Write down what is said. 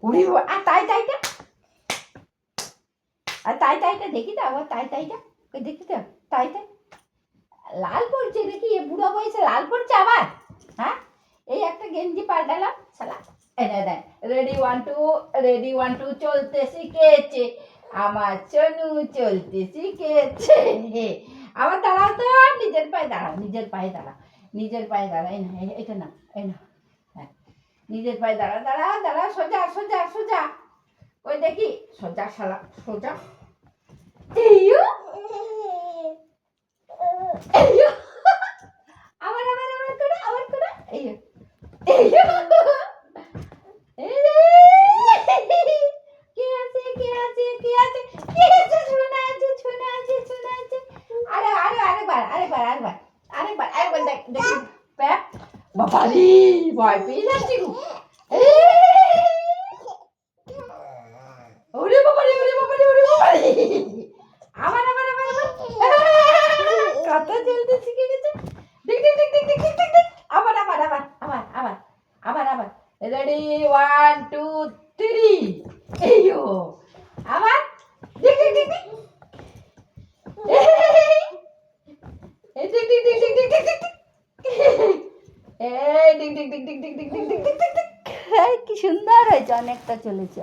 ভয় আর তাই আর তাই তাইটা দেখি দাও দেখি দাও তাই তাই লাল পড়ছে দেখি এ বুড়ো বয়সে লাল পড়ছে আবার হ্যাঁ এই একটা গেঞ্জি পাল্টালাম সালা ready one two ready one two চলতে শিখেছে আমার চনু চলতে শিখেছে আবার দাঁড়াও তো নিজের পায়ে দাঁড়াও নিজের পায়ে দাঁড়াও নিজের পায়ে দাঁড়াও এই না এই- এটা না এই না হ্যাঁ নিজের পায়ে দাঁড়া দাঁড়া দাঁড়া সোজা সোজা সোজা ওই দেখি সোজা শালা সোজা এইও বাবারি ভয় পেয়ে যাচ্ছি ওরে বাবারে ওরে বাবারে ওরে বাবারে আবার আবার আবার আবার কত জলদি শিখে রেডি ওয়ান টু থ্রি এইও আবার কি সুন্দর হয়েছে অনেকটা চলেছে